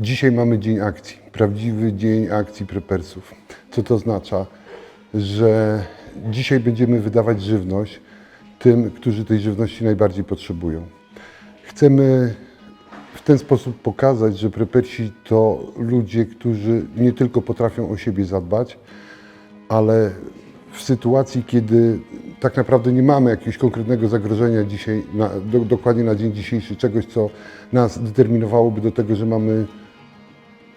Dzisiaj mamy dzień akcji, prawdziwy dzień akcji prepersów. Co to oznacza? Że dzisiaj będziemy wydawać żywność tym, którzy tej żywności najbardziej potrzebują. Chcemy w ten sposób pokazać, że prepersi to ludzie, którzy nie tylko potrafią o siebie zadbać, ale w sytuacji, kiedy tak naprawdę nie mamy jakiegoś konkretnego zagrożenia dzisiaj, na, do, dokładnie na dzień dzisiejszy, czegoś, co nas determinowałoby do tego, że mamy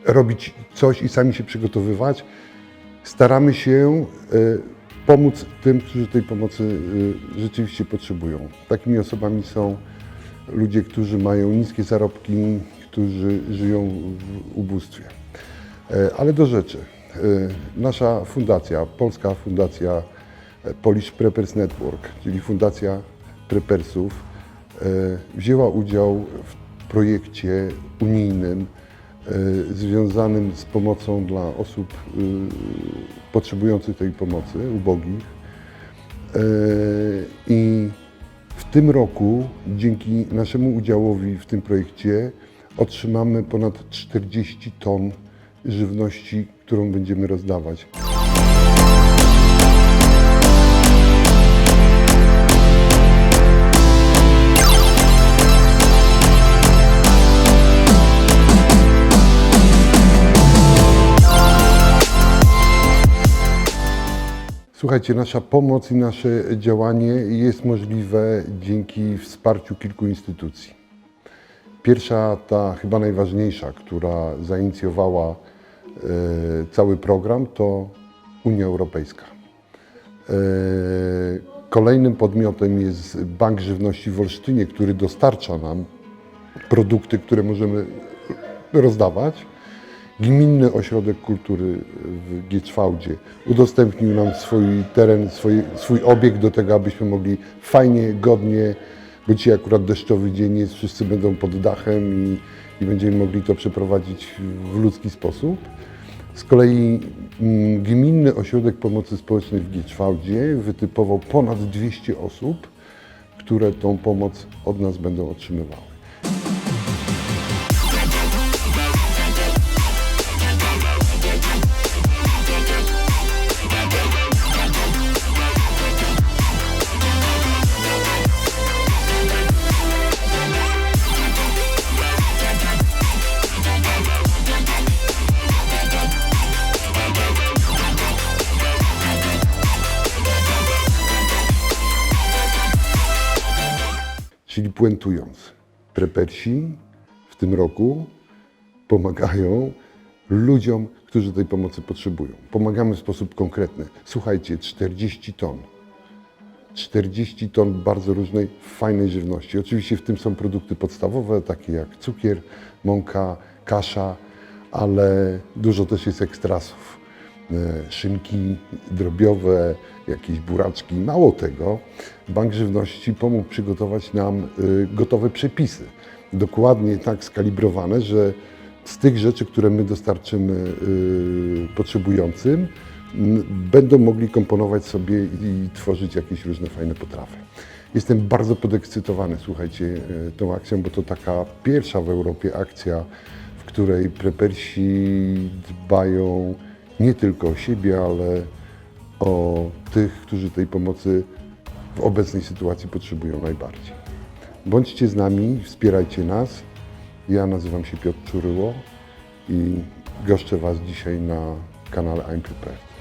robić coś i sami się przygotowywać, staramy się e, pomóc tym, którzy tej pomocy e, rzeczywiście potrzebują. Takimi osobami są ludzie, którzy mają niskie zarobki, którzy żyją w ubóstwie. E, Ale do rzeczy. Nasza fundacja, Polska Fundacja Polish Preppers Network, czyli Fundacja Preppersów, e, wzięła udział w projekcie unijnym związanym z pomocą dla osób e, potrzebujących tej pomocy, ubogich. E, I w tym roku, dzięki naszemu udziałowi w tym projekcie, otrzymamy ponad 40 ton żywności, którą będziemy rozdawać. Słuchajcie, nasza pomoc i nasze działanie jest możliwe dzięki wsparciu kilku instytucji. Pierwsza, ta chyba najważniejsza, która zainicjowała e, cały program, to Unia Europejska. E, kolejnym podmiotem jest Bank Żywności w Olsztynie, który dostarcza nam produkty, które możemy rozdawać. Gminny Ośrodek Kultury w Gieczwałdzie udostępnił nam swój teren, swój, swój do tego, abyśmy mogli fajnie, godnie, bo dzisiaj akurat deszczowy dzień jest, wszyscy będą pod dachem i, i będziemy mogli to przeprowadzić w ludzki sposób. Z kolei mm, Gminny Ośrodek Pomocy Społecznej w Gieczwałdzie wytypował ponad 200 osób, które tą pomoc od nas będą otrzymywały. Czyli puentując, prepersi w tym roku pomagają ludziom, którzy tej pomocy potrzebują. Pomagamy w sposób konkretny. Słuchajcie, 40 ton. 40 ton bardzo różnej, fajnej żywności. Oczywiście w tym są produkty podstawowe, takie jak cukier, mąka, kasza, ale dużo też jest ekstrasów. E, Szynki drobiowe, jakieś buraczki. Mało tego, Bank Żywności pomógł przygotować nam e, gotowe przepisy. Dokładnie tak skalibrowane, że z tych rzeczy, które my dostarczymy e, potrzebującym, będą mogli komponować sobie i tworzyć jakieś różne fajne potrawy. Jestem bardzo podekscytowany, słuchajcie, e, tą akcją, bo to taka pierwsza w Europie akcja, w której prepersi dbają nie tylko o siebie, ale o tych, którzy tej pomocy w obecnej sytuacji potrzebują najbardziej. Bądźcie z nami, wspierajcie nas. Ja nazywam się Piotr Czuryło i goszczę Was dzisiaj na kanale I'm Prepared.